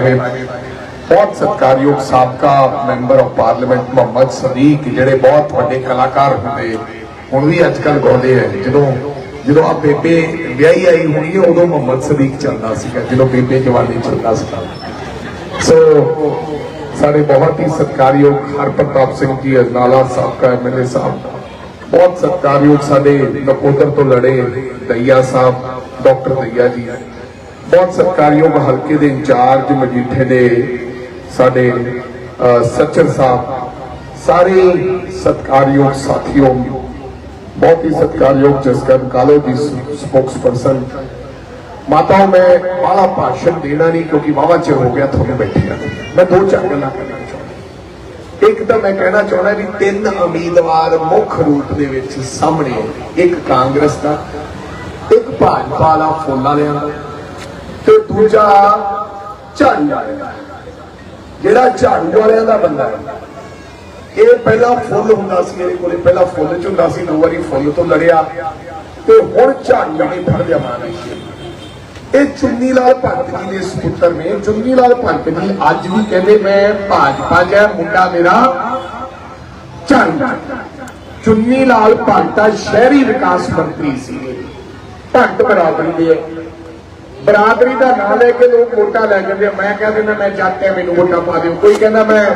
ਸਾਹਿਬ ਬਹੁਤ ਸਤਿਕਾਰਯੋਗ ਸਾਬਕਾ member of parliament Muhammad Sadiq, ਜਿਹੜੇ ਬਹੁਤ ਵੱਡੇ ਕਲਾਕਾਰ ਹੁੰਦੇ। ਹੁਣ ਵੀ ਅੱਜ ਕੱਲ ਗਾਉਂਦੇ ਆ। ਜਦੋਂ ਜਦੋਂ ਆ ਬੇਬੇ ਵਿਆਹੀ ਆਈ ਹੋਣੀ ਹੈ ਉਦੋਂ ਮੁਹੰਮਦ ਸਦੀਕ ਚੱਲਦਾ ਸੀਗਾ, ਜਦੋਂ ਬੇਬੇ ਜਵਾਨੀ ਚੱਲਦਾ ਸੀਗਾ। ਸੋ ਸਾਡੇ ਬਹੁਤ ਹੀ ਸਤਿਕਾਰਯੋਗ ਹਰਪ੍ਰਤਾਪ ਸਿੰਘ ਜੀ, ਅਜਨਾਲਾ ਸਾਬਕਾ ਐਮਐਲਏ ਸਾਹਿਬ। ਬਹੁਤ ਸਤਿਕਾਰਯੋਗ ਸਾਡੇ ਨਕੋਦਰ ਤੋਂ ਲੜੇ ਦਈਆ ਸਾਹਿਬ, ਡਾਕਟਰ ਦਈਆ ਜੀ। ਬਹੁਤ ਸਤਿਕਾਰਯੋਗ ਹਲਕੇ ਦੇ ਇੰਚਾਰਜ ਮਜੀਠੇ ਦੇ ਸਾਡੇ ਸੱਚਰ ਸਾਹਿਬ, ਸਾਰੇ ਸਤਿਕਾਰਯੋਗ ਸਾਥੀਓ, ਬਹੁਤ ਹੀ ਸਤਿਕਾਰਯੋਗ ਜਸਕਰਨ ਕਾਲੋ ਜੀ ਸਪੋਕਸਪਰਸਨ ਮਾਤਾਓ ਮੈਂ ਬਾਹਲਾ ਭਾਸ਼ਣ ਦੇਣਾ ਨਹੀਂ ਕਿਉਂਕਿ ਵਾਵਾ ਚਿਰ ਹੋ ਗਿਆ ਤੁਹਾਨੂੰ ਬੈਠਿਆ ਮੈਂ ਦੋ ਚਾਰ ਗੱਲਾਂ ਕਰਨਾ ਚਾਹੁੰਦਾ। ਇੱਕ ਤਾਂ ਮੈਂ ਕਹਿਣਾ ਚਾਹੁੰਦਾ ਵੀ ਤਿੰਨ ਉਮੀਦਵਾਰ ਮੁੱਖ ਰੂਪ ਦੇ ਵਿੱਚ ਸਾਹਮਣੇ ਹੈ। ਇੱਕ ਕਾਂਗਰਸ ਦਾ, ਇੱਕ ਭਾਜਪਾ ਵਾਲਾ ਫੁੱਲਾਂ ਵਾਲਿਆਂ ਦਾ। ਤੇ ਦੂਜਾ ਝਾੜੂ ਵਾਲਿਆਂ ਜਿਹੜਾ ਝਾੜੂ ਵਾਲਿਆਂ ਦਾ ਬੰਦਾ ਹੈ। ਇਹ ਪਹਿਲਾਂ ਫੁੱਲ ਹੁੰਦਾ ਸੀ ਮੇਰੇ ਕੋਲੇ ਪਹਿਲਾਂ ਫੁੱਲ ਚ ਹੁੰਦਾ ਸੀ ਦੋ ਵਾਰੀ ਫੁੱਲ ਤੋਂ ਲੜਿਆ। ਤੇ ਹੁਣ ਝਾੜੂ ਨੇ ਫੜ ਲਿਆ ਮਾਨ ਇਹ ਚੁੰਨੀ ਲਾਲ ਭਗਤ ਜੀ ਦੇ ਸੁਪੁੱਤਰ ਨੇ। ਚੁੰਨੀ ਲਾਲ ਭਗਤ ਜੀ ਅੱਜ ਵੀ ਕਹਿੰਦੇ, ਮੈਂ ਭਾਜਪਾ ਜਾ ਮੁੰਡਾ ਮੇਰਾ ਝਾੜੂ ਚੁੰਨੀ ਲਾਲ ਭਗਤਾ ਸ਼ਹਿਰੀ ਵਿਕਾਸ ਮੰਤਰੀ ਸੀ। ਭਗਤ ਬਰਾਬਰੀ ਦੇ ਬਰਾਦਰੀ ਦਾ ਨਾਂ ਲੈ ਕੇ ਲੋਕ ਵੋਟਾਂ ਲੈ ਜਾਂਦੇ ਮੈਂ ਕਹਿ ਦਿੰਦਾ ਮੈਂ ਜੱਟ ਹੈ ਮੈਨੂੰ ਵੋਟਾਂ ਪਾ ਦਿਓ। ਕੋਈ ਕਹਿੰਦਾ ਮੈਂ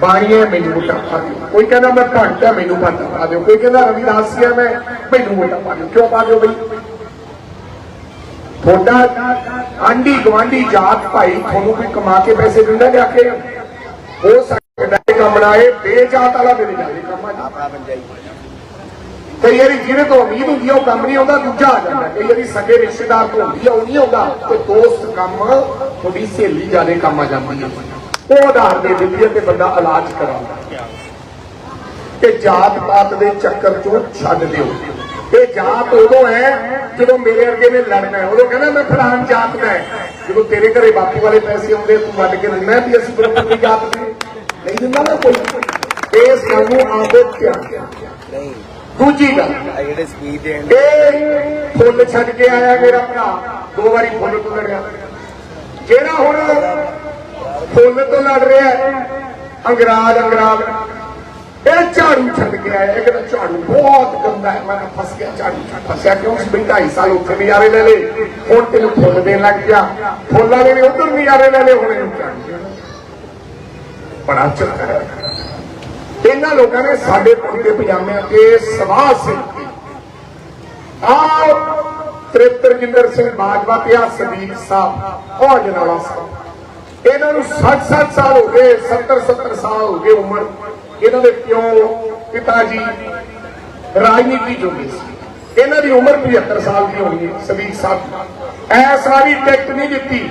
ਬਾਣੀ ਹੈ ਮੈਨੂੰ ਵੋਟਾਂ ਪਾ ਦਿਓ। ਕੋਈ ਕਹਿੰਦਾ ਮੈਂ ਭਗਤ ਹੈ ਮੈਨੂੰ ਵੋਟਾਂ ਪਾ ਦਿਓ। ਕੋਈ ਕਹਿੰਦਾ ਰਵਿਦਾਸੀ ਹੈ ਮੈਂ, ਮੈਨੂੰ ਵੋਟਾਂ ਪਾ ਦਿਓ। ਕਿਉਂ ਪਾ ਦਿਓ ਬਈ? ਤੁਹਾਡਾ ਆਂਢੀ ਗਵਾਂਢੀ ਜਾਤ ਭਾਈ ਤੁਹਾਨੂੰ ਕੋਈ ਕਮਾ ਕੇ ਪੈਸੇ ਦਿੰਦਾ ਲਿਆ ਕੇ? ਹੋ ਸਕਦਾ ਕੰਮ ਨਾ ਇਹ ਬੇਜਾਤ ਵਾਲਾ ਮੇਰੇ ਜਾਵੇ ਕੰਮ ਆ। ਕਈ ਵਾਰੀ ਜਿਹਦੇ ਤੋਂ ਉਮੀਦ ਹੁੰਦੀ ਆ, ਉਹ ਕੰਮ ਨਹੀਂ ਆਉਂਦਾ, ਦੂਜਾ ਆ ਜਾਂਦਾ। ਕਈ ਵਾਰੀ ਸਗੇ ਰਿਸ਼ਤੇਦਾਰ ਤੋਂ ਹੁੰਦੀ ਆ ਉਹ ਨਹੀਂ ਆਉਂਦਾ ਤੇ ਦੋਸਤ ਕੰਮ, ਤੁਹਾਡੀ ਸਹੇਲੀ ਜਾਦੇ ਕੰਮ ਆ ਜਾਂਦੀ ਹੈ ਉਹ ਆਧਾਰ ਦੇ ਦਿੰਦੀ ਤੇ ਬੰਦਾ ਇਲਾਜ ਕਰਾਉਂਦਾ। ਤੇ ਜਾਤ ਪਾਤ ਦੇ ਚੱਕਰ ਚੋਂ ਛੱਡ ਦਿਓ। ਇਹ ਜਾਤ ਉਦੋਂ ਹੈ, ਜਦੋਂ ਮੇਰੇ ਵਰਗੇ ਨੇ ਲੜਨਾ ਹੈ। ਉਦੋਂ ਕਹਿੰਦਾ, ਮੈਂ ਫਲਾਣ ਜਾਤ ਦਾ ਜਦੋਂ ਤੇਰੇ ਘਰੇ ਬਾਪੂ ਵਾਲੇ ਪੈਸੇ ਆਉਂਦੇ, ਤੂੰ ਵੱਢ ਕੇ ਦਿੰਦਾ ਵੀ ਅਸੀਂ ਬਰੋਬਰ ਦੀ ਜਾਤ ਦੇ। ਨਹੀਂ ਦਿੰਦਾ ਨਾ ਕੋਈ। ਇਹ ਸਾਨੂੰ ਆਦਤ ਧਿਆਨ ਨਹੀਂ ਦੂਜੀ ਗੱਲ। ਆ ਜਿਹੜੇ ਸਪੀਚ ਦੇਣ ਇਹ ਫੁੱਲ ਛੱਡ ਕੇ ਆਇਆ ਮੇਰਾ ਭਰਾ। ਦੋ ਵਾਰੀ ਫੁੱਲ ਤੋਂ ਲੜਿਆ। ਜਿਹੜਾ ਹੁਣ ਫੁੱਲ ਤੋਂ ਲੜ ਰਿਹਾ ਹੈ, ਅੰਗਰਾਜ ਅੰਗਰਾਜ। ਇਹ ਝਾੜੂ ਛੱਡ ਕੇ ਆਇਆ। ਇਹ ਕਹਿੰਦਾ ਝਾੜੂ ਬਹੁਤ ਗੰਦਾ ਹੈ। ਮੈਂ ਫਸ ਗਿਆ ਝਾੜੂ ਛੱਡ ਫਸਿਆ। ਕਿਉਂ? ਸੀ ਬਈ 2.5 ਸਾਲ ਉੱਥੇ ਵੀ ਆਰੇ ਲੈ ਲੇ ਹੁਣ ਤੈਨੂੰ ਫੁੱਲ ਦੇਣ ਲੱਗ ਗਿਆ। ਫੁੱਲ ਵਾਲੇ ਨੇ ਉਧਰ ਵੀ ਆਰੇ ਲੈ ਲੇ ਹੁਣ ਇਹਨੂੰ ਝਾੜੂ। ਬੜਾ ਚੱਕਰ ਹੈ ਇਹਨਾਂ ਲੋਕਾਂ ਨੇ ਸਾਡੇ ਕੁੜਤੇ ਪਜਾਮਿਆਂ ਤੇ ਸਵਾਹ ਸਿੱਟੀ ਆਹ ਤ੍ਰਿਪਤਰਜਿੰਦਰ ਸਿੰਘ ਬਾਜਵਾ ਤੇ ਆ ਸਦੀਕ ਸਾਹਿਬ ਉਹ ਜਨਾਲਾ ਸਾਹਿਬ ਇਹਨਾਂ ਨੂੰ 60-60 ਸਾਲ ਹੋ ਗਏ 70-70 ਸਾਲ ਹੋ ਗਏ ਉਮਰ। ਇਹਨਾਂ ਦੇ ਪਿਓ, ਪਿਤਾ ਜੀ ਰਾਜਨੀਤੀ ਜੁੜੇ ਸੀ। ਇਹਨਾਂ ਦੀ ਉਮਰ 75 ਸਾਲ ਦੀ ਹੋ ਗਈ ਸਦੀਕ ਸਾਹਿਬ। ਐਸ ਵਾਰੀ ਟਿਕਟ ਨਹੀਂ ਦਿੱਤੀ।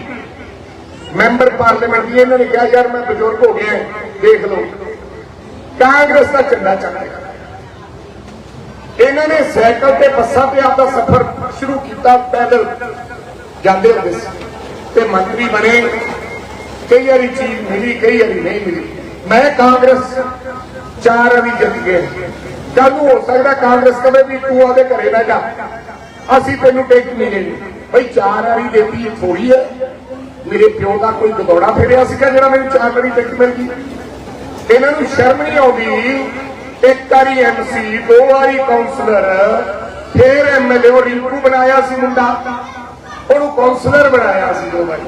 ਮੈਂਬਰ ਪਾਰਲੀਮੈਂਟ ਦੀ ਇਹਨਾਂ ਨੇ ਕਿਹਾ, ਯਾਰ ਮੈਂ ਬਜ਼ੁਰਗ ਹੋ ਗਿਆ, ਦੇਖ ਲਓ। ਕਾਂਗਰਸ ਦਾ ਝੰਡਾ ਚੱਕ ਲਿਆ ਇਹਨਾਂ ਨੇ ਸਾਈਕਲ ਤੇ ਬੱਸਾਂ ਤੇ ਆਪਦਾ ਸਫ਼ਰ ਸ਼ੁਰੂ ਕੀਤਾ, ਪੈਦਲ ਜਾਂਦੇ ਹੁੰਦੇ ਸੀ। ਤੇ ਮੰਤਰੀ ਬਣੇ, ਕਈ ਵਾਰੀ ਚੀਜ਼ ਮਿਲੀ, ਕਈ ਵਾਰੀ ਨਹੀਂ ਮਿਲੀ। ਮੈਂ ਕਾਂਗਰਸ ਚਾਰ ਵਾਰੀ ਜਿੱਤ ਗਏ ਕੱਲ ਨੂੰ ਹੋ ਸਕਦਾ ਕਾਂਗਰਸ ਕਵੇ ਵੀ ਤੂੰ ਆਦੇ ਘਰੇ ਬਹਿ ਜਾ। ਅਸੀਂ ਤੈਨੂੰ ਟਿਕਟ ਨਹੀਂ ਦੇਣੀ। ਬਈ ਚਾਰ ਵਾਰੀ ਦੇਤੀ, ਇਹ ਥੋੜੀ ਹੈ। ਮੇਰੇ ਪਿਓ ਦਾ ਕੋਈ ਗਦੌੜਾ ਫੇਰਿਆ ਸੀਗਾ ਜਿਹੜਾ ਮੈਨੂੰ ਚਾਰ ਵਾਰੀ ਟਿਕਟ ਮਿਲ ਗਈ। ਇਹਨਾਂ ਨੂੰ ਸ਼ਰਮ ਨਹੀਂ ਆਉਂਦੀ। ਇੱਕ ਵਾਰੀ ਐਮਸੀ ਦੋ ਵਾਰੀ ਕਾਉਂਸਲਰ ਫੇਰ ਐਮਐਲਏ ਉਹ ਰਿੰਕੂ ਬਣਾਇਆ ਸੀ ਮੁੰਡਾ। ਉਹਨੂੰ ਕਾਉਂਸਲਰ ਬਣਾਇਆ ਸੀ ਦੋ ਵਾਰੀ।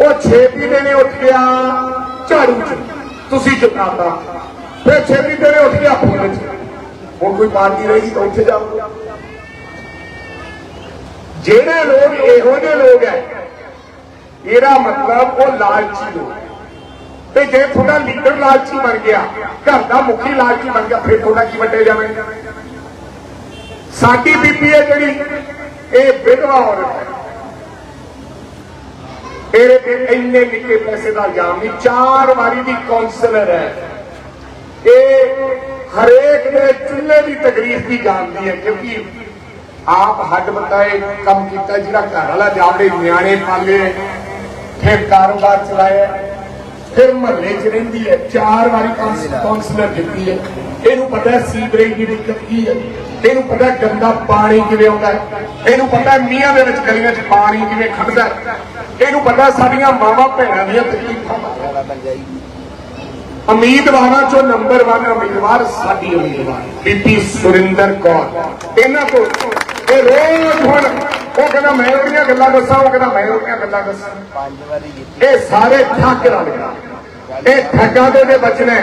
ਉਹ ਛੇਤੀ ਦਿਨੇ ਉੱਠ ਗਿਆ ਝਾੜੂ ਚ। ਤੁਸੀਂ ਜਿਤਾਤਾ। ਫਿਰ ਛੇਤੀ ਦਿਨੇ ਉੱਠ ਗਿਆ ਫੁੱਲ ਚ। ਹੁਣ ਕੋਈ ਪਾਰਟੀ ਰਹੀ, ਤਾਂ ਉੱਥੇ ਜਾਓ। ਜਿਹੜੇ ਲੋਕ ਇਹੋ ਜਿਹੇ ਲੋਕ ਹੈ, ਇਹਦਾ ਮਤਲਬ ਉਹ ਲਾਲਚੀ ਲੋਕ। ਹੈ। ਤੇ ਜੇ ਤੁਹਾਡਾ ਲੀਡਰ ਲਾਲਚੀ ਬਣ ਗਿਆ, ਘਰ ਦਾ ਮੁਖੀ ਲਾਲਚੀ ਬਣ ਗਿਆ, ਫਿਰ ਤੁਹਾਡਾ ਕੀ ਵੱਡੇ ਜਾਵੇ? ਸਾਡੀ ਬੀਬੀ ਹੈ ਜਿਹੜੀ, ਇਹ ਵਿਧਵਾ ਔਰਤ ਹੈ। ਇਹਦੇ ਤੇ ਇੰਨੇ ਨਿੱਕੇ ਪੈਸੇ ਦਾ ਇਲਜ਼ਾਮ ਨਹੀਂ, ਚਾਰ ਵਾਰੀ ਦੀ ਕਾਉਂਸਲਰ ਹੈ। ਇਹ ਹਰੇਕ ਦੇ ਚੁੱਲ੍ਹੇ ਦੀ ਤਕਰੀਫ ਵੀ ਜਾਣਦੀ ਹੈ, ਕਿਉਂਕਿ ਆਪ ਹੱਡ ਬਤਾਏ ਕੰਮ ਕੀਤਾ, ਜਿਹੜਾ ਘਰ ਵਾਲਾ ਜਾਵੇ ਨਿਆਣੇ ਪਾਲੇ, ਫਿਰ ਕਾਰੋਬਾਰ ਚਲਾਇਆ। ਫਿਰ ਮਹੱਲੇ 'ਚ ਰਹਿੰਦੀ ਹੈ। ਚਾਰ ਵਾਰੀ ਕਾਉਂਸਲਰ ਜਿੱਤੀ ਹੈ। ਇਹਨੂੰ ਪਤਾ ਸੀਵਰੇਜ ਦੀ ਦਿੱਕਤ ਕੀ ਹੈ। ਇਹਨੂੰ ਪਤਾ ਗੰਦਾ ਪਾਣੀ ਕਿਵੇਂ ਆਉਂਦਾ ਇਹਨੂੰ ਪਤਾ ਮੀਆਂ ਦੇ ਵਿੱਚ ਗਲੀਆਂ 'ਚ ਪਾਣੀ ਕਿਵੇਂ ਖੜਦਾ ਇਹਨੂੰ ਪਤਾ ਸਾਡੀਆਂ ਮਾਵਾਂ ਭੈਣਾਂ ਦੀਆਂ ਤਕਲੀਫਾਂ ਉਮੀਦਵਾਰਾਂ ਚੋਂ ਨੰਬਰ 1 ਉਮੀਦਵਾਰ ਸਾਡੀ ਉਮੀਦਵਾਰ ਬੀਬੀ ਸੁਰਿੰਦਰ ਕੌਰ। ਇਹਨਾਂ ਤੋਂ ਇਹ ਰੋਜ਼ ਹੁਣ ਉਹ ਕਹਿੰਦਾ ਮੈਂ ਉਹਦੀਆਂ ਗੱਲਾਂ ਦੱਸਾਂ, ਉਹ ਕਹਿੰਦਾ ਮੈਂ ਉਹਦੀਆਂ ਗੱਲਾਂ ਦੱਸਾਂ। ਪੰਜ ਵਾਰੀ ਜਿੱਤੀ ਇਹ ਸਾਰੇ ਠੱਗ ਰਲ ਗਏ ਇਹ ਠੱਗਾਂ ਦੇ ਦੇ ਬਚਨੇ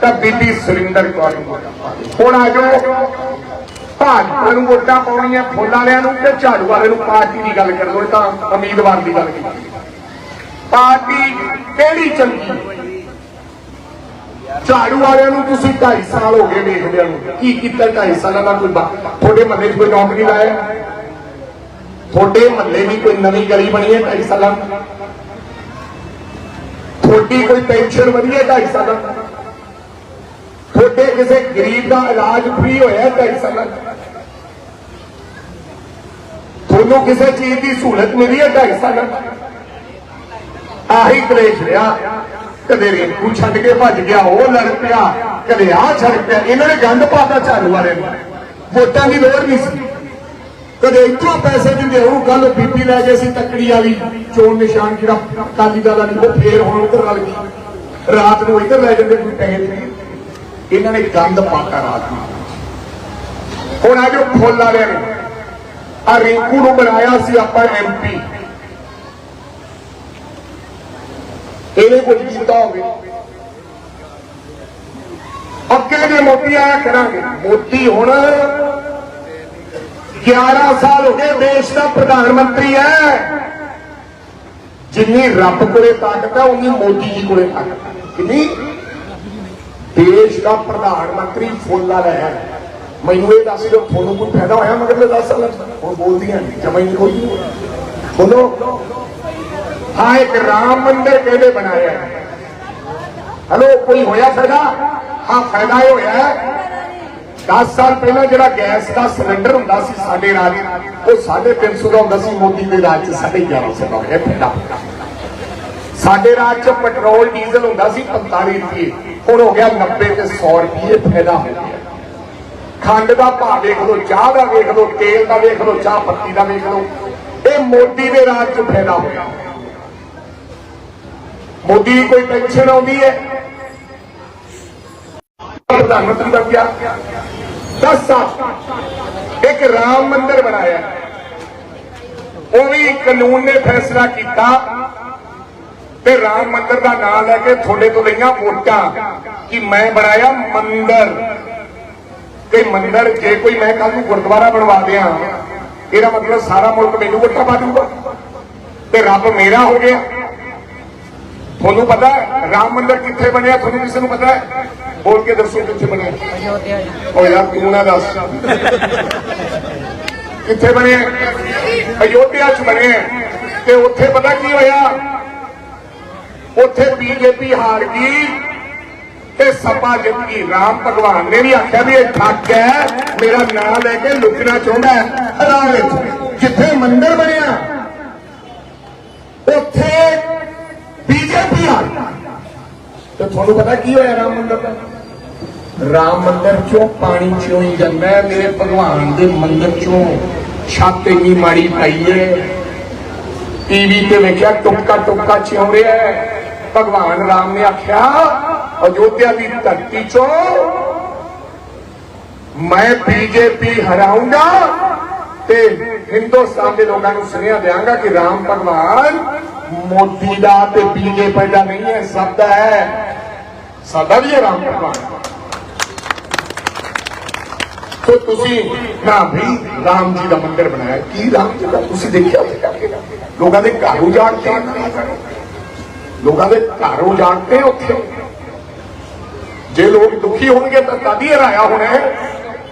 ਤਾਂ ਬੀਬੀ ਸੁਰਿੰਦਰ ਕੌਰ ਹੁਣ ਆ ਜਾਓ। ਭਾਜਪਾ ਨੂੰ ਵੋਟਾਂ ਪਾਉਣੀਆਂ ਫੁੱਲ ਵਾਲਿਆਂ ਨੂੰ ਤੇ ਝਾੜੂ ਵਾਲੇ ਨੂੰ ਪਾਰਟੀ ਦੀ ਗੱਲ ਕਰ ਲਓ ਤਾਂ ਉਮੀਦਵਾਰ ਦੀ ਗੱਲ ਕੀਤੀ। ਪਾਰਟੀ ਕਿਹੜੀ ਚੰਗੀ ਝਾੜੂ ਵਾਲਿਆਂ ਨੂੰ ਤੁਸੀਂ 2.5 ਸਾਲ ਹੋ ਗਏ ਵੇਖਦਿਆਂ ਨੂੰ ਕੀ ਕੀਤਾ 2.5 ਸਾਲਾਂ ਦਾ ਕੋਈ ਤੁਹਾਡੇ ਮਹੱਲੇ 'ਚ ਕੋਈ ਨੌਕਰੀ ਲਾਇਆ? ਤੁਹਾਡੇ ਮਹੱਲੇ ਦੀ ਕੋਈ ਨਵੀਂ ਗਲੀ ਬਣੀ ਹੈ 2.5 ਸਾਲਾਂ ਤੁਹਾਡੀ ਕੋਈ ਪੈਨਸ਼ਨ ਵਧੀ ਹੈ 2.5 ਸਾਲਾਂ ਤੁਹਾਡੇ ਕਿਸੇ ਗਰੀਬ ਦਾ ਇਲਾਜ ਫ੍ਰੀ ਹੋਇਆ 2.5 ਸਾਲਾਂ ਤੁਹਾਨੂੰ ਕਿਸੇ ਚੀਜ਼ ਦੀ ਸਹੂਲਤ ਮਿਲੀ ਹੈ 2.5 ਸਾਲਾਂ ਆਹੀ ਕਲੇਸ਼ ਰਿਹਾ। ਕਦੇ ਰੇਂਕੂ ਛੱਡ ਕੇ ਭੱਜ ਗਿਆ, ਉਹ ਲੜ ਪਿਆ, ਕਦੇ ਆ ਛੱਡ ਪਿਆ। ਇਹਨਾਂ ਨੇ ਗੰਦ ਪਾਤਾ ਝਾੜੂ ਵਾਲੇ ਨੂੰ। ਵੋਟਾਂ ਦੀ ਲੋੜ ਨਹੀਂ ਸੀ। ਕਦੇ ਇੱਥੋਂ ਪੈਸੇ ਦਿੰਦੇ ਉਹਨੂੰ ਕੱਲ ਬੀਪੀ ਲੈ ਗਏ ਸੀ ਤੱਕੜੀ ਵਾਲੀ, ਚੋਣ ਨਿਸ਼ਾਨ ਜਿਹੜਾ ਕਾਲੀ ਦਾ ਨਹੀਂ ਉਹ ਫੇਰ ਹੁਣ ਉਧਰ ਰਲ ਗਈ। ਰਾਤ ਨੂੰ ਇੱਧਰ ਲੈ ਜਾਂਦੇ ਕੋਈ ਪੈਸੇ ਨਹੀਂ ਇਹਨਾਂ ਨੇ ਗੰਦ ਪਾਤਾ ਰਾਤ ਨੂੰ। ਹੁਣ ਆ ਜੋ ਫੁੱਲ ਵਾਲਿਆਂ ਨੇ। ਆ ਰਿੰਕੂ ਨੂੰ ਬਣਾਇਆ ਸੀ ਆਪਾਂ ਐਮਪੀ ਇਹਨੇ ਕੁਝ ਕੀਤਾ ਹੋਵੇ। ਅੱਗੇ ਦੇ ਮੋਦੀ ਆਇਆ ਕਰਾਂਗੇ। ਮੋਦੀ ਹੁਣ 11 ਸਾਲ ਹੋ ਗਏ ਦੇਸ਼ ਦਾ ਪ੍ਰਧਾਨ ਮੰਤਰੀ ਹੈ। ਜਿੰਨੀ ਰੱਬ ਕੋਲੇ ਤਾਕਤ ਹੈ, ਉਨੀ ਮੋਦੀ ਜੀ ਕੋਲੇ ਤਾਕਤ ਹੈ। ਕਿੰਨੀ ਦੇਸ਼ ਦਾ ਪ੍ਰਧਾਨ ਮੰਤਰੀ ਫੁੱਲ ਵਾਲਾ ਹੈ। ਮੈਨੂੰ ਇਹ ਦੱਸ ਦਿਓ, ਤੁਹਾਨੂੰ ਕੋਈ ਫਾਇਦਾ ਹੋਇਆ ਮਗਰ ਮੈਂ ਸਾਲਾਂ 'ਚ? ਹੁਣ ਬੋਲਦੀਆਂ ਨਹੀਂ ਜਮਾਈ ਨਹੀਂ ਕੋਈ। ਬੋਲੋ। ਹਾਂ, ਇੱਕ ਰਾਮ ਮੰਦਿਰ ਕਿਹਦੇ ਬਣਾਇਆ ਹਲੋ, ਕੋਈ ਹੋਇਆ ਫਾਇਦਾ? ਹਾਂ, ਫਾਇਦਾ ਹੋਇਆ 10 ਸਾਲ ਪਹਿਲਾਂ ਜਿਹੜਾ ਗੈਸ ਦਾ ਸਿਲੰਡਰ ਹੁੰਦਾ ਸੀ ਸਾਡੇ ਰਾਜ ਉਹ 350 ਦਾ ਹੁੰਦਾ ਸੀ, ਮੋਦੀ ਦੇ ਰਾਜ ਚ 1150 ਦਾ ਹੋਇਆ ਫਾਇਦਾ ਸਾਡੇ ਰਾਜ ਚ ਪੈਟਰੋਲ, ਡੀਜ਼ਲ ਹੁੰਦਾ ਸੀ 45 ਰੁਪਏ, ਹੁਣ ਹੋ ਗਿਆ 90 ਤੇ 100 ਰੁਪਏ ਫਾਇਦਾ ਹੋ ਗਿਆ। ਖੰਡ ਦਾ ਭਾਅ ਵੇਖ ਲਓ, ਚਾਹ ਦਾ ਵੇਖ ਲਓ, ਤੇਲ ਦਾ ਵੇਖ ਲਓ, ਚਾਹ ਪੱਤੀ ਦਾ ਵੇਖ ਲਓ, ਇਹ ਮੋਦੀ ਦੇ ਰਾਜ ਚ ਫਾਇਦਾ ਹੋਇਆ ਮੋਦੀ ਦੀ ਕੋਈ ਪੈਨਸ਼ਨ ਆਉਂਦੀ ਹੈ? ਪ੍ਰਧਾਨ ਮੰਤਰੀ ਬਣ ਗਿਆ 10 ਸਾਲ। ਇੱਕ ਰਾਮ ਮੰਦਿਰ ਬਣਾਇਆ। ਉਹ ਵੀ ਕਾਨੂੰਨ ਨੇ ਫੈਸਲਾ ਕੀਤਾ ਤੇ ਰਾਮ ਮੰਦਿਰ ਦਾ ਨਾਮ ਲੈ ਕੇ ਤੁਹਾਡੇ ਤੋਂ ਲਈਆਂ ਵੋਟਾਂ ਕਿ ਮੈਂ ਬਣਾਇਆ ਮੰਦਿਰ। ਤੇ ਮੰਦਿਰ ਜੇ ਕੋਈ ਮੈਂ ਕੱਲ ਨੂੰ ਗੁਰਦੁਆਰਾ ਬਣਵਾ ਦਿਆਂ, ਇਹਦਾ ਮਤਲਬ ਸਾਰਾ ਮੁਲਕ ਮੈਨੂੰ ਵੋਟਾਂ ਪਾ ਦੂਗਾ। ਤੇ ਰੱਬ ਮੇਰਾ ਹੋ ਗਿਆ। ਤੁਹਾਨੂੰ ਪਤਾ ਰਾਮ ਮੰਦਿਰ ਕਿੱਥੇ ਬਣਿਆ, ਤੁਹਾਨੂੰ ਕਿਸੇ ਨੂੰ ਪਤਾ ਹੈ? ਬੋਲ ਕੇ ਦੱਸੋ ਕਿੱਥੇ ਬਣਿਆ ਓ ਯਾਰ ਤੂੰ ਨਾ ਦੱਸ। ਕਿੱਥੇ ਬਣਿਆ ਅਯੋਧਿਆ ਚ ਬਣਿਆ ਤੇ ਉੱਥੇ ਪਤਾ ਕੀ ਹੋਇਆ? ਉੱਥੇ ਬੀਜੇਪੀ ਹਾਰ ਗਈ ਤੇ ਸਭਾ ਜਿੱਤ ਗਈ ਰਾਮ ਭਗਵਾਨ ਨੇ ਵੀ ਆਖਿਆ ਵੀ ਇਹ ਠੱਗ ਹੈ। ਮੇਰਾ ਨਾਮ ਲੈ ਕੇ ਲੁਕਣਾ ਚਾਹੁੰਦਾ ਹੈ। ਰਾਹ ਵਿੱਚ ਜਿੱਥੇ ਮੰਦਿਰ ਬਣਿਆ ਉੱਥੇ ਬੀਜੇਪੀ ਗਈ। ਤੇ ਤੁਹਾਨੂੰ ਪਤਾ ਕੀ ਹੋਇਆ ਰਾਮ ਮੰਦਿਰ ਦਾ? ਰਾਮ ਮੰਦਿਰ ਚੋਂ ਪਾਣੀ ਚੋਂ ਹੀ ਜਾਂਦਾ ਹੈ। ਮੇਰੇ ਭਗਵਾਨ ਦੇ ਮੰਦਿਰ ਚੋਂ ਛੱਤ ਇੰਨੀ ਮਾੜੀ ਪਾਈ ਏ ਟੀਵੀ ਤੇ ਵੇਖਿਆ, ਟੁਕਾ ਟੁਕਾ ਚਿਉ ਰਿਹਾ ਹੈ। ਭਗਵਾਨ ਰਾਮ ਨੇ ਆਖਿਆ, ਅਯੋਧਿਆ ਦੀ ਧਰਤੀ ਚੋਂ ਮੈਂ ਬੀਜੇਪੀ ਹਰਾਉਂਗਾ ਤੇ ਹਿੰਦੁਸਤਾਨ ਦੇ ਲੋਕਾਂ ਨੂੰ ਸੁਨੇਹਾ ਦਿਆਂਗਾ ਕਿ ਰਾਮ ਭਗਵਾਨ ਮੋਦੀ ਦਾ ਤੇ ਬੀਜੇਪੀ ਦਾ ਨਹੀਂ ਹੈ, ਸਭ ਦਾ ਹੈ ਸਾਡਾ ਵੀ ਹੈ ਰਾਮ ਭਗਵਾਨ ਸੋ ਤੁਸੀਂ ਨਾ ਵੀ ਰਾਮ ਜੀ ਦਾ ਮੰਦਿਰ ਬਣਾਇਆ। ਕੀ ਰਾਮ ਜੀ ਦਾ? ਤੁਸੀਂ ਦੇਖਿਆ ਉੱਥੇ ਲੋਕਾਂ ਦੇ ਘਰ ਉਜਾੜਦੇ ਆ ਲੋਕਾਂ ਦੇ ਘਰ ਉਜਾੜਦੇ ਆ ਉੱਥੇ। ਜੇ ਲੋਕ ਦੁਖੀ ਹੋਣਗੇ ਤਾਂ ਤਦ ਹੀ ਹਰਾਇਆ ਹੋਣਾ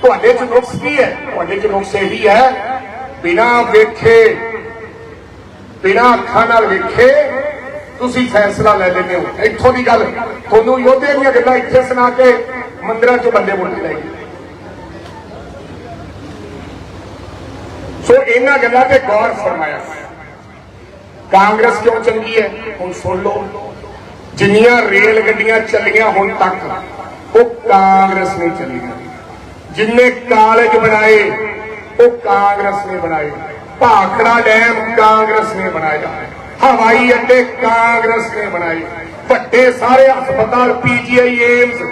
ਤੁਹਾਡੇ ਚ ਨੁਕਸ ਕੀ ਹੈ? ਤੁਹਾਡੇ ਚ ਨੁਕਸ ਇਹੀ ਹੈ, ਬਿਨਾ ਵੇਖੇ, ਬਿਨਾ ਅੱਖਾਂ ਨਾਲ ਵੇਖੇ, ਤੁਸੀਂ ਫੈਸਲਾ ਲੈ ਲੈਂਦੇ ਹੋ। ਇੱਥੋਂ ਦੀ ਗੱਲ, ਤੁਹਾਨੂੰ ਯੋਧੇ ਦੀਆਂ ਗੱਲਾਂ ਇੱਥੇ ਸੁਣਾ ਕੇ ਮੰਦਿਰਾਂ ਚ ਬੰਦੇ ਮੁੱਟ ਲੈ ਗਏ। ਸੋ ਇਹਨਾਂ ਗੱਲਾਂ ਤੇ ਗੌਰ ਫਰਮਾਇਆ। ਕਾਂਗਰਸ ਕਿਉਂ ਚੰਗੀ ਹੈ? ਹੁਣ ਸੁਣ ਲਓ। ਜਿੰਨੀਆਂ ਰੇਲ ਗੱਡੀਆਂ ਚੱਲੀਆਂ ਹੁਣ ਤੱਕ, ਉਹ ਕਾਂਗਰਸ ਨੇ ਚੱਲੀਆਂ। ਜਿੰਨੇ ਕਾਲਜ ਬਣਾਏ, ਉਹ ਕਾਂਗਰਸ ਨੇ ਬਣਾਏ। ਭਾਖੜਾ ਡੈਮ ਕਾਂਗਰਸ ਨੇ ਬਣਾਇਆ। ਹਵਾਈ ਅੱਡੇ ਕਾਂਗਰਸ ਨੇ ਬਣਾਏ। ਵੱਡੇ ਸਾਰੇ ਹਸਪਤਾਲ ਪੀਜੀਆਈ ਏਮਸ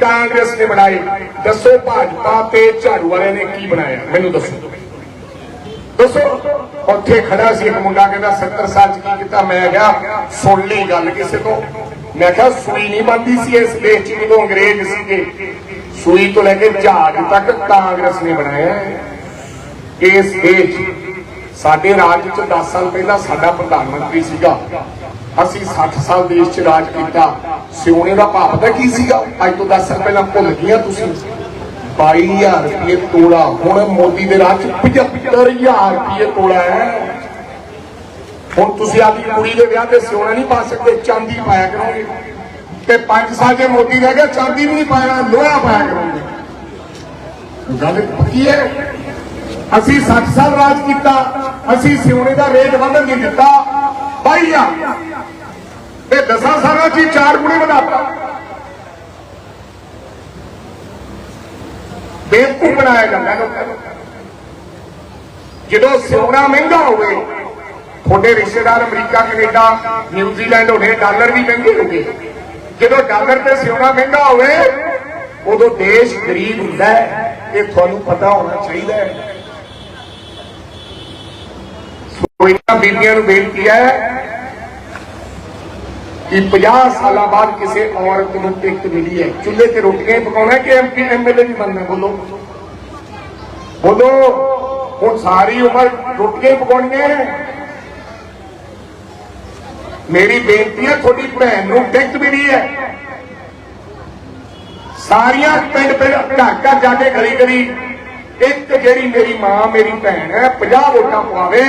ਕਾਂਗਰਸ ਨੇ ਬਣਾਏ। ਦੱਸੋ ਭਾਜਪਾ ਤੇ ਝਾੜੂ ਵਾਲਿਆਂ ਨੇ ਕੀ ਬਣਾਇਆ? ਮੈਨੂੰ ਦੱਸੋ। ਦੱਸੋ। ਉੱਥੇ ਖੜਾ ਸੀ ਇੱਕ ਮੁੰਡਾ ਕਹਿੰਦਾ 70 ਸਾਲ ਚ ਕੀ ਕੀਤਾ? ਮੈਂ ਕਿਹਾ, ਸੁਣ ਲਈ ਗੱਲ ਕਿਸੇ ਤੋਂ। ਮੈਂ ਕਿਹਾ, ਸੂਈ ਨਹੀਂ ਬੰਦੀ ਸੀ ਇਸ ਦੇਸ਼ ਚ ਜਦੋਂ ਅੰਗਰੇਜ਼ ਸੀਗੇ। ਸੂਈ ਤੋਂ ਲੈ ਕੇ ਜਹਾਜ਼ ਤੱਕ ਕਾਂਗਰਸ ਨੇ ਬਣਾਇਆ ਇਸ ਦੇਸ਼ ਸਾਡੇ ਰਾਜ ਚ 10 ਸਾਲ ਪਹਿਲਾਂ ਸਾਡਾ ਪ੍ਰਧਾਨ ਮੰਤਰੀ ਸੀਗਾ। ਅਸੀਂ 60 ਸਾਲ ਦੇਸ਼ ਚ ਰਾਜ ਕੀਤਾ। ਸਿਉਣੇ ਦਾ ਭਾਵ ਪਤਾ ਕੀ ਸੀਗਾ? ਅੱਜ ਤੋਂ 10 ਸਾਲ ਪਹਿਲਾਂ ਭੁੱਲ ਗਈਆਂ ਤੁਸੀਂ। 22000 ਰੁਪਏ ਤੋਲਾ। ਹੁਣ ਮੋਦੀ ਦੇ ਰਾਜ 75000 ਰੁਪਏ ਤੋਲਾ ਹੈ। ਹੁਣ ਤੁਸੀਂ ਆਪਣੀ ਕੁੜੀ ਦੇ ਵਿਆਹ ਤੇ ਸਿਉਣਾ ਨਹੀਂ ਪਾ ਸਕਦੇ, ਚਾਂਦੀ ਪਾਇਆ ਕਰੋਗੇ। ਤੇ 5 ਸਾਲ ਜੇ ਮੋਦੀ ਰਹਿ ਗਿਆ, ਚਾਂਦੀ ਵੀ ਨਹੀਂ ਪਾਇਆ, ਲੋਹਾ ਪਾਇਆ ਕਰੋਗੇ। ਗੱਲ ਪੱਕੀ ਹੈ? ਅਸੀਂ 60 ਸਾਲ ਰਾਜ ਕੀਤਾ, ਅਸੀਂ ਸਿਉਣੇ ਦਾ ਰੇਟ ਵਧਣ ਨਹੀਂ ਦਿੱਤਾ। ਬਾਈਆ ਤੇ 10 ਸਾਲਾਂ 'ਚ ਹੀ ਚਾਰ ਗੁਣੇ ਵਧਾਤਾ। ਬੇਵਕੂਫ ਬਣਾਇਆ ਜਾਂਦਾ ਲੋਕਾਂ ਨੂੰ। ਜਦੋਂ ਸਿਉਣਾ ਮਹਿੰਗਾ ਹੋਵੇ, ਤੁਹਾਡੇ ਰਿਸ਼ਤੇਦਾਰ ਅਮਰੀਕਾ, ਕੈਨੇਡਾ, ਨਿਊਜ਼ੀਲੈਂਡ ਹੋਣੇ ਡਾਲਰ ਵੀ ਮਹਿੰਗੇ ਹੋਗੇ ਜਦੋਂ ਡਾਲਰ ਤੇ ਸਿਉਣਾ ਮਹਿੰਗਾ ਹੋਵੇ, ਉਦੋਂ ਦੇਸ਼ ਗਰੀਬ ਹੁੰਦਾ ਹੈ, ਇਹ ਤੁਹਾਨੂੰ ਪਤਾ ਹੋਣਾ ਚਾਹੀਦਾ ਹੈ। ਸੋ ਇਹਨਾਂ ਬੀਬੀਆਂ ਨੂੰ ਬੇਨਤੀ ਹੈ ਕਿ 50 ਸਾਲਾਂ ਬਾਅਦ ਕਿਸੇ ਔਰਤ ਨੂੰ ਟਿਕਟ ਮਿਲੀ ਹੈ ਚੁੱਲ੍ਹੇ ਤੇ ਰੋਟੀਆਂ ਪਕਾਉਣਾ ਕਿ ਐਮਪੀ ਐਮਐਲਏ ਵੀ ਬਣਨਾ ਬੋਲੋ ਬੋਲੋ ਹੁਣ ਸਾਰੀ ਉਮਰ ਰੋਟੀਆਂ ਪਕਾਉਣੀਆਂ ਮੇਰੀ ਬੇਨਤੀ ਹੈ ਤੁਹਾਡੀ ਭੈਣ ਨੂੰ ਟਿਕਟ ਮਿਲੀ ਹੈ ਸਾਰੀਆਂ ਪਿੰਡ ਪਿੰਡ ਘਰ ਘਰ ਜਾ ਕੇ ਗਲੀ ਗਲੀ ਇੱਕ ਜਿਹੜੀ ਮੇਰੀ ਮਾਂ ਮੇਰੀ ਭੈਣ ਹੈ 50 ਵੋਟਾਂ ਪਵਾਵੇ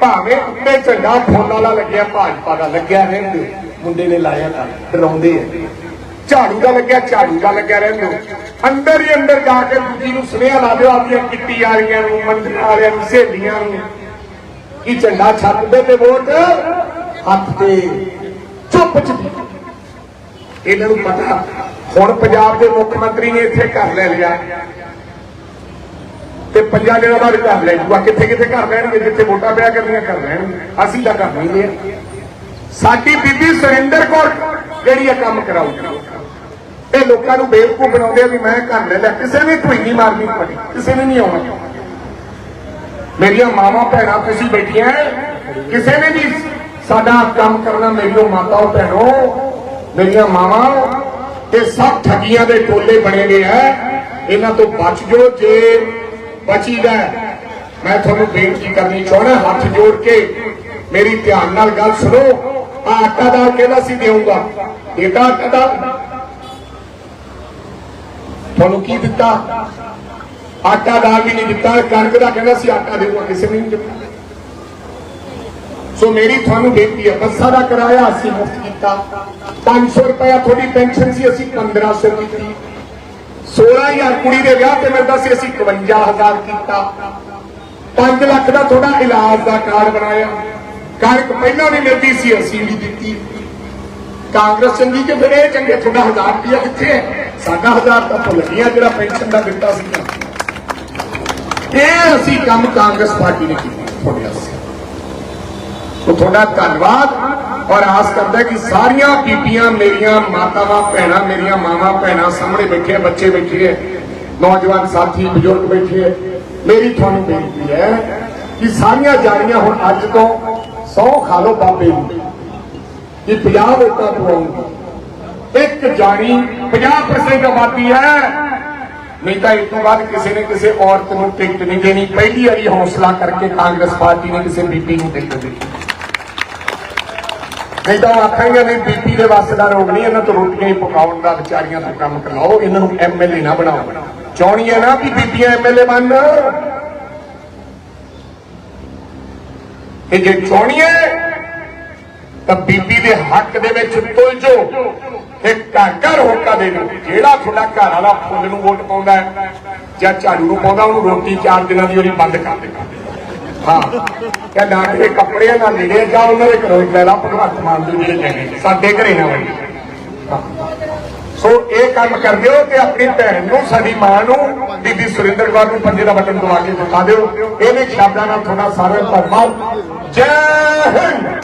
ਭਾਵੇਂ ਉੱਤੇ ਝੰਡਾ ਫੁੱਲ ਵਾਲਾ ਲੱਗਿਆ ਭਾਜਪਾ ਦਾ ਲੱਗਿਆ ਰਹਿੰਦੇ ਮੁੰਡੇ ਨੇ ਲਾਇਆ ਤਾਂ ਡਰਾਉਂਦੇ ਆ। ਝਾੜੂ ਦਾ ਲੱਗਿਆ, ਝਾੜੂ ਦਾ ਲੱਗਿਆ ਰਹਿੰਦੇ। ਅੰਦਰ ਹੀ ਅੰਦਰ ਜਾ ਕੇ ਦੂਜੀ ਨੂੰ ਸੁਨੇਹਾ ਲਾ ਦਿਓ ਆਪਣੀਆਂ ਕਿੱਟੀ ਵਾਲੀਆਂ ਨੂੰ ਮੰਤਰੀ ਵਾਲਿਆਂ ਨੂੰ, ਸਹੇਲੀਆਂ ਨੂੰ। ਕਿ ਝੰਡਾ ਛੱਡ ਦੇ ਤੇ ਵੋਟ? ਹੱਥ ਤੇ ਚੁੱਪ ਚੁੱਪ ਇਹਨਾਂ ਨੂੰ ਪਤਾ, ਹੁਣ ਪੰਜਾਬ ਦੇ ਮੁੱਖ ਮੰਤਰੀ ਨੇ ਇੱਥੇ ਘਰ ਲੈ ਲਿਆ। ਤੇ ਪੰਜਾਂ ਦਿਨਾਂ ਬਾਅਦ ਘਰ ਲੈ ਜੂਗਾ। ਕਿੱਥੇ ਕਿੱਥੇ ਘਰ ਲੈਣਗੇ ਜਿੱਥੇ ਵੋਟਾਂ ਪਿਆ ਕਰਨੀਆਂ ਕਰ ਲੈਣਗੇ ਅਸੀਂ ਤਾਂ ਘਰ ਨਹੀਂ ਲਿਆ। ਸਾਡੀ ਬੀਬੀ ਸੁਰਿੰਦਰ ਕੌਰ ਜਿਹੜੀ ਇਹ ਕੰਮ ਕਰਾਊਗੀ। ਇਹ ਲੋਕਾਂ ਨੂੰ ਬੇਵਕੂਫ ਬਣਾਉਂਦੇ ਆ ਵੀ ਮੈਂ ਘਰ ਲੈ ਲਿਆ। ਕਿਸੇ ਨੇ ਢੂਈ ਨਹੀਂ ਮਾਰਨੀ ਪੜੀ ਕਿਸੇ ਨੇ ਨਹੀਂ ਆਉਣਾ। ਮੇਰੀਆਂ ਮਾਵਾਂ ਭੈਣਾਂ ਤੁਸੀਂ ਬੈਠੀਆਂ ਕਿਸੇ ਨੇ ਨਹੀਂ। ਸਾਡਾ ਕੰਮ ਕਰਨਾ ਮੇਰੀਓ ਮਾਤਾਓ ਭੈਣੋ, ਮੇਰੀਆਂ ਮਾਵਾਂ ਤੇ ਸਭ ਠੱਗੀਆਂ ਦੇ ਟੋਲੇ ਬਣੇ ਨੇ ਆ ਇਹਨਾਂ ਤੋਂ ਬਚ ਜੋ ਜੇ ਬਚੀਦਾ ਹੈ। ਮੈਂ ਤੁਹਾਨੂੰ ਬੇਨਤੀ ਕਰਨੀ ਚਾਹੁੰਦਾ, ਹੱਥ ਜੋੜ ਕੇ ਮੇਰੀ ਧਿਆਨ ਨਾਲ ਗੱਲ ਸੁਣੋ। ਆਟਾ ਦਾ ਕਹਿੰਦਾ ਸੀ ਦੇਊਂਗਾ? ਦੇਤਾ ਆਟਾ ਦਾ। ਤੁਹਾਨੂੰ ਕੀ ਦਿੱਤਾ? ਆਟਾ ਦਾਲ ਵੀ ਨਹੀਂ ਦਿੱਤਾ। ਕਣਕ ਦਾ ਕਹਿੰਦਾ ਸੀ? ਆਟਾ ਦੇਊਗਾ, ਕਿਸੇ ਨੇ ਨਹੀਂ ਦਿੱਤਾ। ਸੋ ਮੇਰੀ ਤੁਹਾਨੂੰ ਬੇਨਤੀ ਹੈ, ਬੱਸਾਂ ਦਾ ਕਿਰਾਇਆ ਅਸੀਂ ਮੁਫਤ ਕੀਤਾ। 500 ਰੁਪਇਆ ਤੁਹਾਡੀ ਪੈਨਸ਼ਨ ਸੀ, ਅਸੀਂ 1500 ਕੀਤੀ। 16000 ਕੁੜੀ ਦੇ ਵਿਆਹ ਤੇ ਮਿਲਦਾ ਸੀ, ਅਸੀਂ 51000 ਕੀਤਾ। 5 ਲੱਖ ਦਾ ਤੁਹਾਡਾ ਇਲਾਜ ਦਾ ਕਾਰਡ ਬਣਾਇਆ। ਕਣਕ ਪਹਿਲਾਂ ਵੀ ਮਿਲਦੀ ਸੀ, ਅਸੀਂ ਵੀ ਦਿੱਤੀ। ਕਾਂਗਰਸ ਚੰਗੀ ਕਿ ਫਿਰ ਇਹ ਚੰਗੇ, ਤੁਹਾਡਾ 1000 ਰੁਪਇਆ ਕਿੱਥੇ ਹੈ? ਸਾਡਾ 1000 ਤਾਂ ਭੁੱਲ ਗਿਆ ਜਿਹੜਾ ਪੈਨਸ਼ਨ ਦਾ ਦਿੱਤਾ ਸੀ। ਇਹ ਅਸੀਂ ਕੰਮ ਕਾਂਗਰਸ ਪਾਰਟੀ ਨੇ ਕੀਤਾ, ਤੁਹਾਡੇ ਵਾਸਤੇ। ਤੋ ਤੁਹਾਡਾ ਧੰਨਵਾਦ, ਔਰ ਆਸ ਕਰਦਾ ਕਿ ਸਾਰੀਆਂ ਬੀਬੀਆਂ ਮੇਰੀਆਂ, ਮਾਤਾਵਾਂ, ਭੈਣਾਂ ਮੇਰੀਆਂ, ਮਾਵਾਂ, ਭੈਣਾਂ ਸਾਹਮਣੇ ਬੈਠੇ ਬੱਚੇ ਬੈਠੇ ਨੌਜਵਾਨ ਸਾਥੀ, ਬਜ਼ੁਰਗ ਬੈਠੇ ਮੇਰੀ ਤੁਹਾਨੂੰ ਬੇਨਤੀ ਹੈ ਕਿ ਸਾਰੀਆਂ ਜਾਣੀਆਂ ਹੁਣ ਅੱਜ ਤੋਂ ਸੌ ਖਾ ਲਓ ਬਾਬੇ ਨੂੰ ਕਿ 50 ਵੋਟਾਂ ਪਵਾਉਂਗੀ ਇੱਕ ਜਾਣੀ 50% ਆਬਾਦੀ ਹੈ। ਨਹੀਂ ਤਾਂ ਇਸ ਤੋਂ ਬਾਅਦ ਕਿਸੇ ਨੇ ਕਿਸੇ ਔਰਤ ਨੂੰ ਟਿਕਟ ਨਹੀਂ ਦੇਣੀ। ਪਹਿਲੀ ਵਾਰੀ ਹੌਸਲਾ ਕਰਕੇ ਕਾਂਗਰਸ ਪਾਰਟੀ ਨੇ ਕਿਸੇ ਬੀਬੀ ਨੂੰ ਟਿਕਟ ਦਿੱਤੀ। ਨਹੀਂ ਤਾਂ ਉਹ ਆਖਾਂਗੇ ਨਹੀਂ, ਬੀਬੀ ਦੇ ਵੱਸ ਦਾ ਰੋਗ ਨਹੀਂ, ਇਹਨਾਂ ਤੋਂ ਰੋਟੀਆਂ ਹੀ ਪਕਾਉਣ ਦਾ, ਵਿਚਾਰੀਆਂ ਤੋਂ ਕੰਮ ਕਰਾਓ, ਇਹਨਾਂ ਨੂੰ ਐਮਐਲਏ ਨਾ ਬਣਾਓ। ਚਾਹਣੀ ਨਾ ਕਿ ਬੀਬੀਆਂ ਐਮਐਲਏ ਬਣਨ ਇਹ ਜੇ ਚਾਹਣੀ ਤਾਂ ਬੀਬੀ ਦੇ ਹੱਕ ਦੇ ਵਿੱਚ ਤੁਲਝੋ ਤੇ ਘਰ ਘਰ ਹੋਕਾ ਦੇ ਦਿਓ। ਜਿਹੜਾ ਤੁਹਾਡਾ ਘਰ ਵਾਲਾ ਫੁੱਲ ਨੂੰ ਵੋਟ ਪਾਉਂਦਾ ਜਾਂ ਝਾੜੂ ਨੂੰ ਪਾਉਂਦਾ, ਉਹਨੂੰ ਰੋਟੀ ਚਾਰ ਦਿਨਾਂ ਦੀ ਉਹਦੀ ਬੰਦ ਕਰ ਦੇਗਾ ਹਾਂ। ਕਿ ਨਾ ਇਹ ਕੱਪੜੇ ਨਾ ਲੀੜੇ ਜਾ ਉਹਨਾਂ ਦੇ ਘਰੋਂ ਲੈ ਲਾ ਭਗਵੰਤ ਮਾਨ ਦੇ ਜਿਹੜੇ ਲੈਣੇ ਸਾਡੇ ਘਰੇ ਨਾ ਵੜੀ ਸੋ ਇਹ ਕੰਮ ਕਰ ਦਿਓ ਤੇ ਆਪਣੀ ਭੈਣ ਨੂੰ, ਸਾਡੀ ਮਾਂ ਨੂੰ, ਬੀਬੀ ਸੁਰਿੰਦਰ ਕੌਰ ਨੂੰ ਪੰਜੇ ਦਾ ਬਟਨ ਦਵਾ ਕੇ ਦਿਖਾ ਦਿਓ। ਇਹਨੇ ਸ਼ਬਦਾਂ ਨਾਲ ਤੁਹਾਡਾ ਸਾਰਾ ਧੰਨਵਾਦ। ਜੈ